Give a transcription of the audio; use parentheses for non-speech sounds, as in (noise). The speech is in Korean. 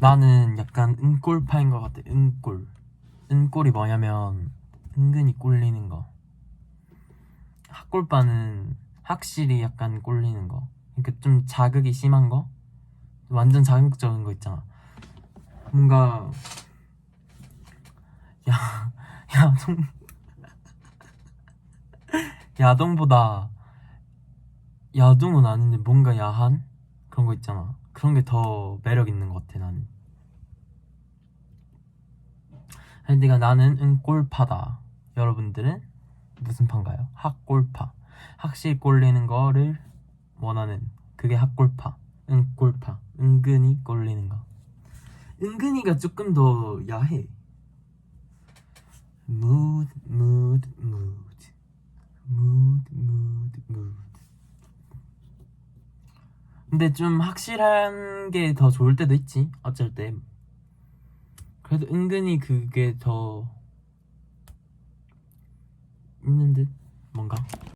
나는 약간 은꼴파인 것 같아. 은꼴. 은꼴이 뭐냐면 은근히 꼴리는 거. 학골파는 확실히 약간 꼴리는 거. 그러니까 좀 자극이 심한 거. 완전 자극적인 거 있잖아. 뭔가 야 (laughs) 야동 (laughs) 야동보다 야동은 아닌데 뭔가 야한 그런 거 있잖아. 그런 게 더 매력 있는 것 같아 나는. 근데가 나는 은꼴파다. 여러분들은 무슨 파인가요? 학골파. 확실히 꼴리는 거를 원하는 그게 학골파. 은꼴파. 은근히 꼴리는 거. 은근히가 조금 더 야해. mood, 근데 좀 확실한 게 더 좋을 때도 있지. 어쩔 때. 그래도 은근히 그게 더 있는 듯.